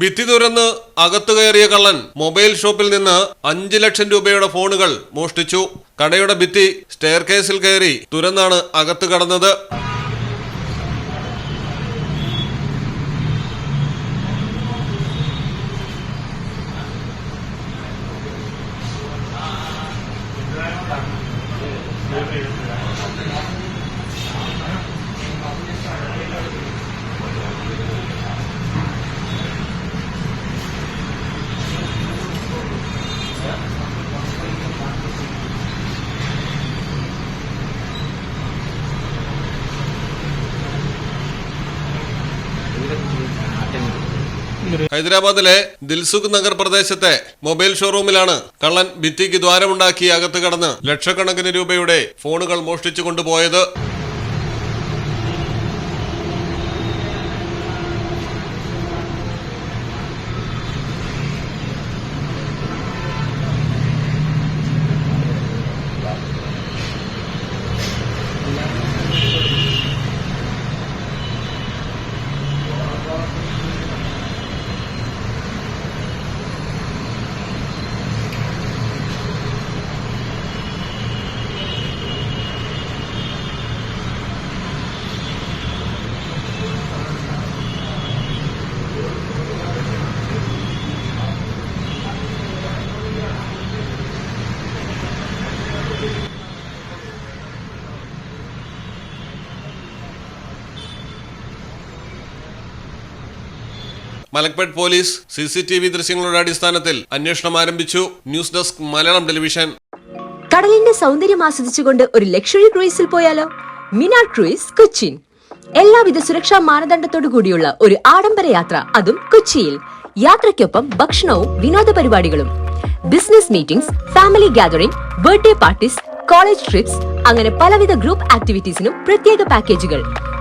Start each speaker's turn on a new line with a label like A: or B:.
A: ഭിത്തി തുരന്ന് അകത്തു കയറിയ കള്ളൻ മൊബൈൽ ഷോപ്പിൽ നിന്ന് അഞ്ച് ലക്ഷം രൂപയുടെ ഫോണുകൾ മോഷ്ടിച്ചു. കടയുടെ ഭിത്തി സ്റ്റെയർ കേസിൽ കയറി തുരന്നാണ് അകത്ത് കടന്നത്. ഹൈദരാബാദിലെ ദിൽസുഖ് നഗർ പ്രദേശത്തെ മൊബൈൽ ഷോറൂമിലാണ് കള്ളൻ ഭിത്തിക്ക് ദ്വാരമുണ്ടാക്കി അകത്ത് കടന്ന് ലക്ഷക്കണക്കിന് രൂപയുടെ ഫോണുകൾ മോഷ്ടിച്ചു കൊണ്ടുപോയത്. Malakpet police C C T V ദൃശ്യങ്ങളുടെ അടിസ്ഥാനത്തിൽ അന്വേഷണം ആരംഭിച്ചു. News desk Malayalam television.
B: കടലിന്റെ സൗന്ദര്യം ആസ്വദിച്ചുകൊണ്ട് ഒരു ലക്ഷറി ക്രൂയിസിൽ പോയാലോ? മിനാർ ക്രൂയിസ് കൊച്ചിൻ. എല്ലാവിധ സുരക്ഷാ മാനദണ്ഡത്തോടു കൂടിയുള്ള ഒരു ആഡംബര യാത്ര അതും കൊച്ചിയിൽ. യാത്രയ്ക്കൊപ്പം ഭക്ഷണവും വിനോദ പരിപാടികളും. Business meetings family gathering birthday parties college trips അങ്ങനെ പലവിധ ഗ്രൂപ്പ് ആക്ടിവിറ്റീസിനും പ്രത്യേക പാക്കേജുകൾ.